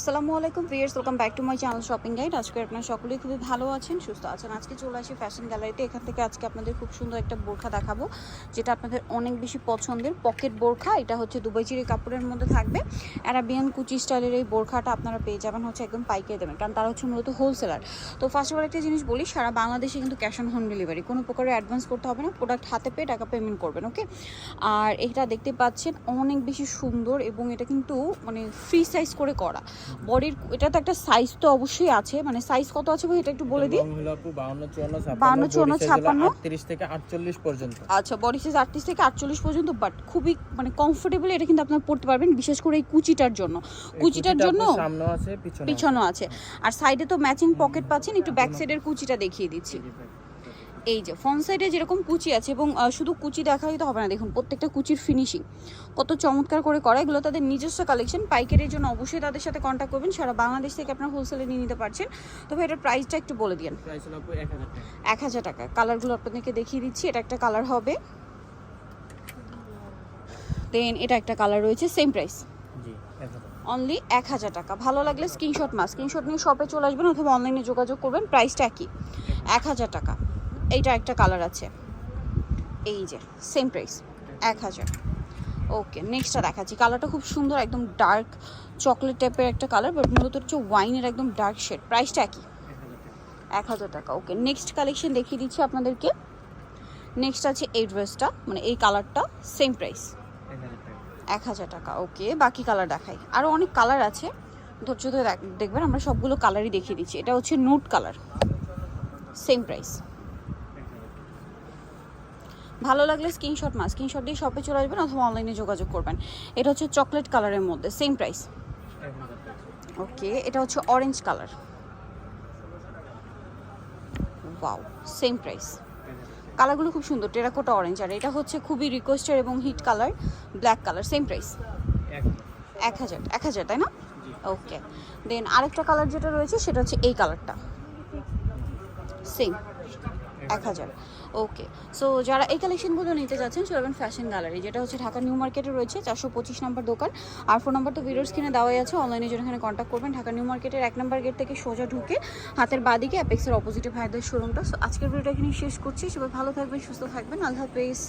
আসসালামু আলাইকুম viewers welcome back to my channel shopping guide আজকে আপনারা সকলেই খুবই ভালো আছেন, সুস্থ আছেন। আজকে চলে আসি ফ্যাশন গ্যালারিতে এখান থেকে আজকে আপনাদের খুব সুন্দর একটা বোরখা দেখাবো, যেটা আপনাদের অনেক বেশি পছন্দের পকেট বোরখা। এটা হচ্ছে দুবাই চিরি কাপড়ের মধ্যে থাকবে। অ্যারাবিয়ান কুচি স্টাইলের এই বোরখাটা আপনারা পেয়ে যাবেন, হচ্ছে একদম পাইকারি দেবেন কারণ তারা হচ্ছে মূলত হোলসেলার তো ফার্স্ট অফ অল একটা জিনিস বলি, সারা বাংলাদেশে কিন্তু ক্যাশ অন হোম ডেলিভারি কোনো প্রকারের অ্যাডভান্স করতে হবে না প্রোডাক্ট হাতে পেয়ে টাকা পেমেন্ট করবেন ওকে আর এটা দেখতে পাচ্ছেন, অনেক বেশি সুন্দর এবং এটা কিন্তু মানে ফ্রি সাইজ করে করা। বডির এটা তো একটা সাইজ তো অবশ্যই আছে। মানে সাইজ কত আছে ভাই এটা একটু বলে দিই? লং হলো আপু 52 54 52, 54, 38 থেকে 48 পর্যন্ত আচ্ছা বডি সাইজ আটত্রিশ থেকে আটচল্লিশ পর্যন্ত বাট খুবই মানে কমফোর্টেবল এটা কিন্তু আপনারা পড়তে পারবেন বিশেষ করে এই কুচিটার জন্য। কুচিটার জন্য পিছনও আছে। আর সাইডে তো ম্যাচিং পকেট পাচ্ছেন একটু ব্যাক সাইডের কুচিটা দেখিয়ে দিচ্ছি। এই যে ফ্রন্ট সাইডে যেরকম কুচি আছে এবং শুধু কুচি দেখাই তো হবে না দেখুন প্রত্যেকটা কুচির ফিনিশিং কত চমৎকার করে করা এগুলো তাদের নিজস্ব কালেকশন পাইকারির জন্য অবশ্যই তাদের সাথে কন্ট্যাক্ট করবেন সারা বাংলাদেশ থেকে আপনারা হোলসেলে নিয়ে নিতে পারছেন। তবে এটার প্রাইসটা একটু বলে দিন প্রাইস হলো আপু 1000 টাকা। এক হাজার টাকা। কালারগুলো আপনাদেরকে দেখিয়ে দিচ্ছি এটা একটা কালার হবে। দেন এটা একটা কালার রয়েছে সেম প্রাইস অনলি এক হাজার টাকা। ভালো লাগলে স্ক্রিনশট মাস স্ক্রিনশট নিয়ে শপে চলে আসবেন অথবা অনলাইনে যোগাযোগ করবেন প্রাইসটা একই। এক হাজার টাকা। এইটা একটা কালার আছে। এই যে সেম প্রাইস এক হাজার। ওকে নেক্সটটা দেখাচ্ছি। কালারটা খুব সুন্দর, একদম ডার্ক চকলেট টাইপের একটা কালার বাট মূলত হচ্ছে ওয়াইনের একদম ডার্ক শেড প্রাইসটা একই। এক হাজার টাকা। ওকে নেক্সট কালেকশন দেখিয়ে দিচ্ছি আপনাদেরকে। নেক্সট আছে এই ড্রেসটা মানে এই কালারটা সেম প্রাইস এক হাজার টাকা। ওকে বাকি কালার দেখাই। আরও অনেক কালার আছে। ধৈর্য ধরে দেখ- দেখবেন আমরা সবগুলো কালারই দেখিয়ে দিচ্ছি। এটা হচ্ছে নুট কালার সেম প্রাইস ভালো লাগলে স্ক্রিনশট মা স্ক্রিনশট দিয়ে শপে চলে আসবেন অথবা অনলাইনে যোগাযোগ করবেন। এটা হচ্ছে চকলেট কালারের মধ্যে সেম প্রাইস ওকে এটা হচ্ছে orange colour wow same price কালারগুলো খুব সুন্দর টেরাকোটা অরেঞ্জ আর এটা হচ্ছে খুবই রিকোয়েস্টেড এবং hit colour black colour same price এক হাজার। এক হাজার তাই না? ওকে দেন আরেকটা কালার যেটা রয়েছে সেটা হচ্ছে এই কালারটা সেম এক হাজার। ওকে সো যারা এই কালেকশনগুলো নিতে যাচ্ছেন চলবেন ফ্যাশন গ্যালারি যেটা হচ্ছে ঢাকা নিউ মার্কেটে রয়েছে, চারশো পঁচিশ নম্বর দোকান। আর ফোন নাম্বার তো ভিডিওস স্ক্রিনে দেওয়াই আছে অনলাইনে জন্য এখানে কন্ট্যাক্ট করবেন। ঢাকা নিউ মার্কেটের এক নম্বর গেট থেকে সোজা ঢুকে হাতের বাদিকে অ্যাপেক্সের অপোজিটে ভাইদের শোরুমটা সো আজকের ভিডিওটা এখানে শেষ করছি। সবাই ভালো থাকবেন, সুস্থ থাকবেন। আল্লাহ হাফেজ।